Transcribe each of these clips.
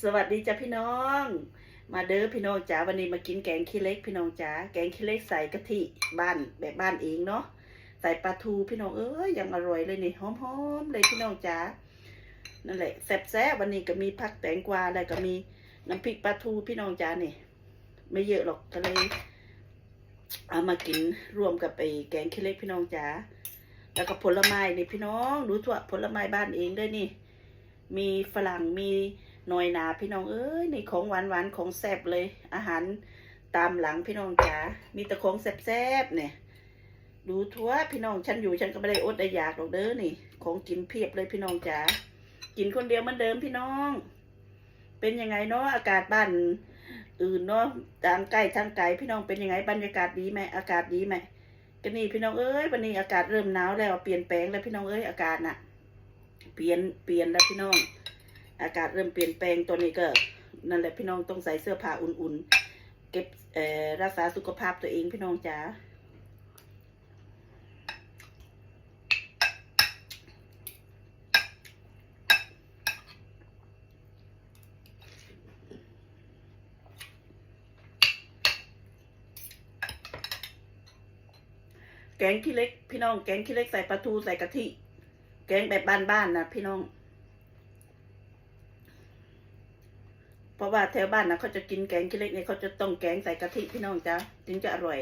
สวัสดีจ้ะพี่น้อง มาเด้อพี่น้องจ๋าวันนี้มากินแกงขี้เล็กพี่น้องจ๋าแกงขี้เล็กใส่กะทิบ้านแบบบ้านเองเนาะใส่ปลาทูพี่น้องเอ้ยยังอร่อยเลยนี่หอมๆเลยพี่น้องจ๋านั่นแหละแซ่บๆวันนี้ก็มีผักแตงกวาแล้วก็มีน้ำพริกปลาทูพี่น้องจ๋านี่ไม่เยอะหรอกก็เลยเอามากินรวมกับไปแกงขี้เล็กพี่น้องจ๋าแล้วก็ผลไม้นี่พี่น้องดูถั่วผลไม้บ้านเองด้วยนี่ มีฝรั่งมีหน่อยหนาพี่น้องเอ้ยนี่ของหวานหวานของแซ่บเลย อาหารตามหลังพี่น้องจ๋ามีแต่ของแซ่บๆเนี่ยดูทั่วพี่น้องฉันอยู่ฉันก็ไม่ได้อดได้อยากหรอกเด้อนี่ ของกินเพียบเลยพี่น้องจ๋ากินคนเดียวเหมือนเดิมพี่น้อง เป็นยังไงเนาะอากาศบ้านอื่นเนาะทางใกล้ทางไกลพี่น้องเป็นยังไงบรรยากาศดีไหมอากาศดีไหมก็นี่พี่น้องเอ้ยวันนี้อากาศเริ่มหนาวแล้วเปลี่ยนแปลงแล้วพี่น้องเอ้ยอากาศน่ะ เปลี่ยนเปลี่ยนแล้วพี่น้อง อากาศเริ่มเปลี่ยนแปลงตัวนี้ก็นั่นแหละพี่น้องต้องใส่เสื้อผ้าอุ่นๆ เก็บรักษาสุขภาพตัวเองพี่น้องจ๋าแกงขี้เล็ก พี่น้องแกงขี้เล็กใส่ปลาทูใส่กะทิ แกงแบบบ้านๆนะพี่น้อง เพราะว่าแถวบ้านนะเขาจะกินแกงขี้เล็กเนี่ยเขาจะต้องแกงใส่กะทิพี่น้องจ้าถึงจะอร่อย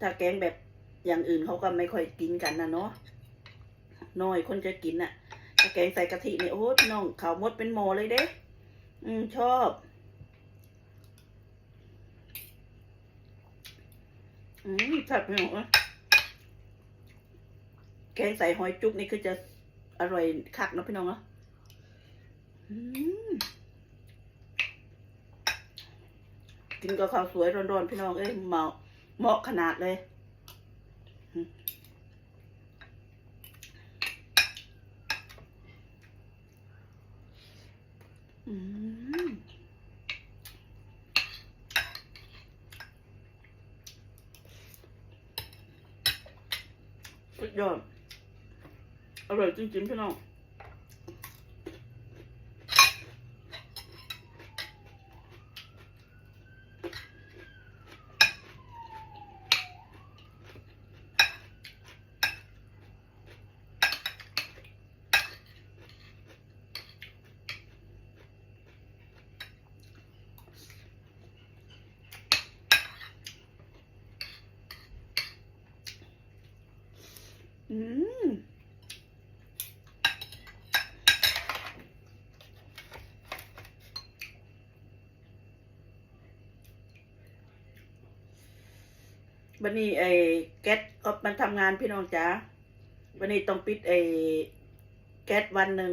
ถ้าแกงแบบอย่างอื่นเขาก็ไม่ค่อยกินกันนะเนาะน้อยคนจะกินน่ะถ้าแกงใส่กะทิเนี่ยโอ้พี่น้องขาวมดเป็นโมเลยเด้ อืมชอบ อืมชอบพี่น้องอ้ย แกงใส่หอยจุกนี่คือจะอร่อยคักนะพี่น้องเนาะอืมกินกับข้าวสวยร้อนๆพี่น้องเอ้ยเหมาะเหมาะขนาดเลยอืมอืมสุดยอด อร่อยจริงๆพี่น้องอืม วันนี้ไอ้แก๊สก็มันทำงานพี่น้องจ๋าวันนี้ต้องปิดไอ้แก๊สวันหนึ่ง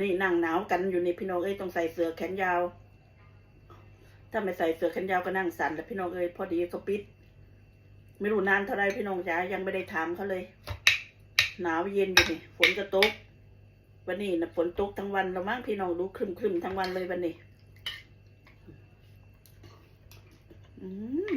นี่นั่งหนาวกันอยู่นี่พี่น้องเอ้ยต้องใส่เสื้อแขนยาว ถ้าไม่ใส่เสื้อแขนยาวก็นั่งสั่นแล้วพี่น้องเอ้ยพอดีเขาปิด ไม่รู้นานเท่าไรพี่น้องจ๋ายังไม่ได้ถามเขาเลย หนาวเย็นอยู่นี่ฝนก็ตกวันนี้นะฝนตกทั้งวันแล้วมั้งพี่น้องดูครึมครึมทั้งวันเลยวันนี้ อืม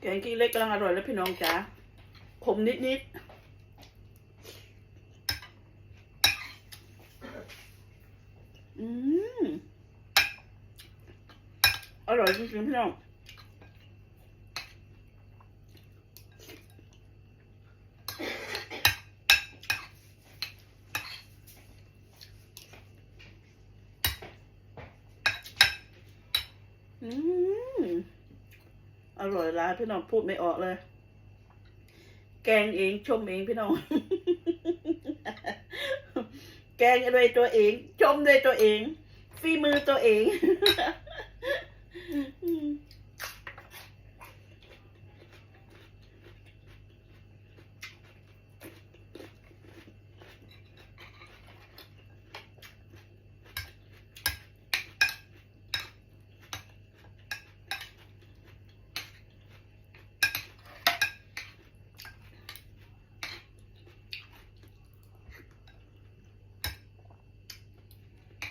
แกงกี้เล็กกำลังอร่อยแล้วพี่น้องจ๋าขมนิดนิดๆอืมอร่อยจริงๆพี่น้องอืม อ ร่อยหลายพี่น้องพูดไม่ออกเลย แกงเองชมเองพี่น้อง แกงด้วยตัวเอง ชมด้วยตัวเองฝีมือตัวเอง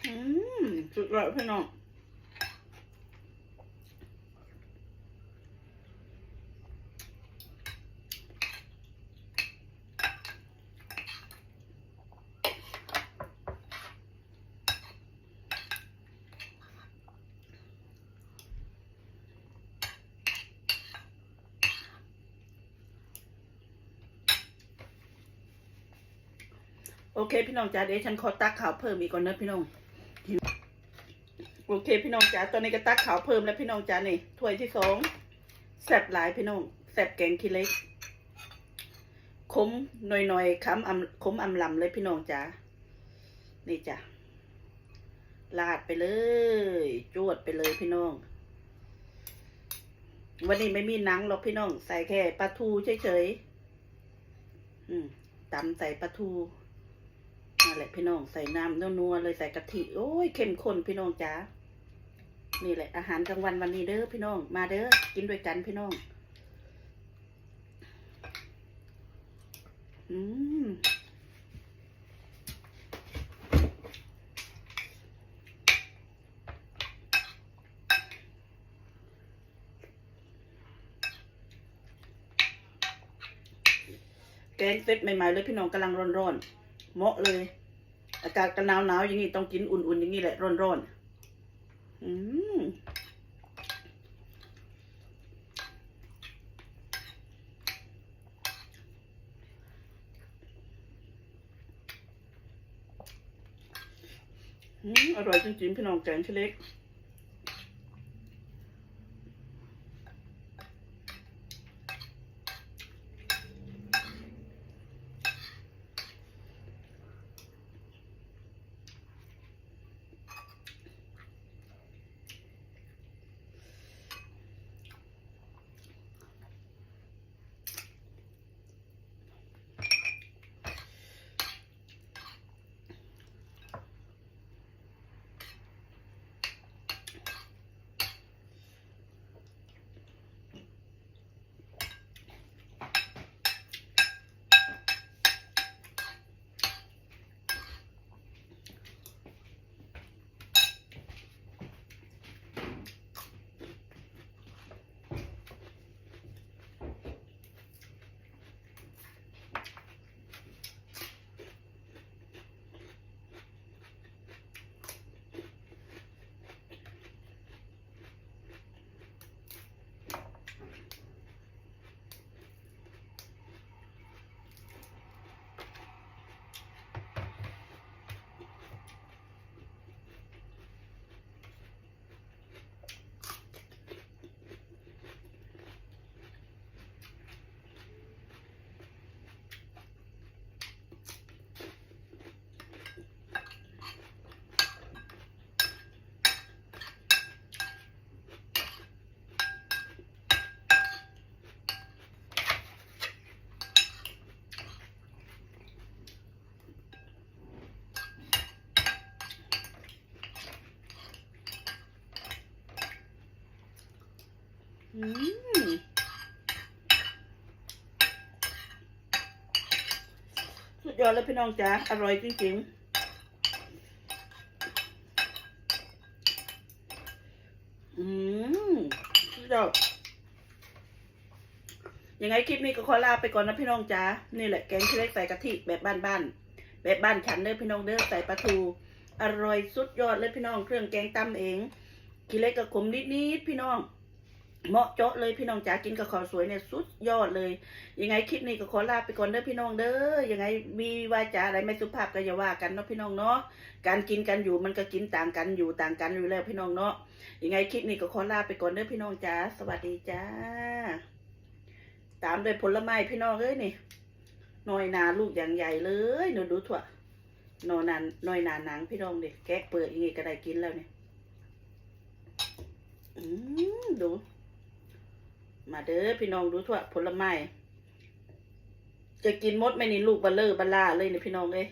อื มสุดยพี่น้องโอเค พี่น้องจ๋าเดี๋ยวฉันขอตักข่าวเพิ่มอีกก่อนนะพี่น้องหิว โอเคพี่น้องจ๋าตอนนี้ก็ตักขาวเพิ่มแล้วพี่น้องจ๋านี่ถ้วยที่สองแซ่บหลายพี่น้องแซ่บแกงขี้เล็กขมหน่อยๆคำอำขมอำลำเลยพี่น้องจ๋านี่จ้ะลาดไปเลย จวดไปเลยพี่น้อง วันนี้ไม่มีหนังหรอกพี่น้อง ใส่แค่ปลาทูเฉยๆอืมตำใส่ปลาทูนั่นแหละพี่น้องใส่น้ำนัวๆเลยใส่กะทิโอ้ยเข้มข้นพี่น้องจ๋า นี่แหละอาหารกลางวันวันนี้เด้อพี่น้อง มาเด้อกินด้วยกันพี่น้อง อืมแกงเฟ็ดใหม่ๆเลยพี่น้องกำลังร้อนๆเหมาะเลย อากาศก็หนหนาวๆอย่างนี้ต้องกินอุ่นๆอย่างนี้แหละร้อนๆ อืมอร่อยจริงๆพี่น้องแกงชะเล็ก อืมสุดยอดเลยพี่น้องจ๋าอร่อยจริงๆอืมสุดยอดยังไงคลิปนี้ก็ขอลาไปก่อนนะพี่น้องจ๋า นี่แหละแกงขี้เล็กใส่กะทิแบบบ้านๆ แบบบ้านฉันเด้อพี่น้องเด้อใส่ปลาทู อร่อยสุดยอดเลยพี่น้องเครื่องแกงตำเองขี้เล็กกับขมนิดๆพี่น้อง เหมาะเจาะเลยพี่น้องจ๋ากินกับข้าวสวยเนี่ยสุดยอดเลย ยังไงคลิปนี้ก็ขอลาไปก่อนเด้อพี่น้องเด้อยังไงมีวาจาอะไรไม่สุภาพก็อย่าว่ากันเนาะพี่น้องเนาะการกินกันอยู่มันก็กินต่างกันอยู่ต่างกันอยู่แล้วพี่น้องเนาะยังไงคลิปนี้ก็ขอลาไปก่อนเด้อพี่น้องจ๋าสวัสดีจ้า ตามด้วยผลไม้พี่น้องเอ้ยนี่หน่อยนาลูกอย่างใหญ่เลยหนูดูถั่วนอนนานน้อยนาหนังพี่น้องเด็กแก๊กเปิดอย่างงี้ก็ได้กินแล้วเนี่ยอืมดู มาเด้อพี่น้องดูทั่วผลไม้จะกินมดไหม่นี่ลูกบัลเลอร์บัลล่าเลยนี่พี่น้องเอ้ย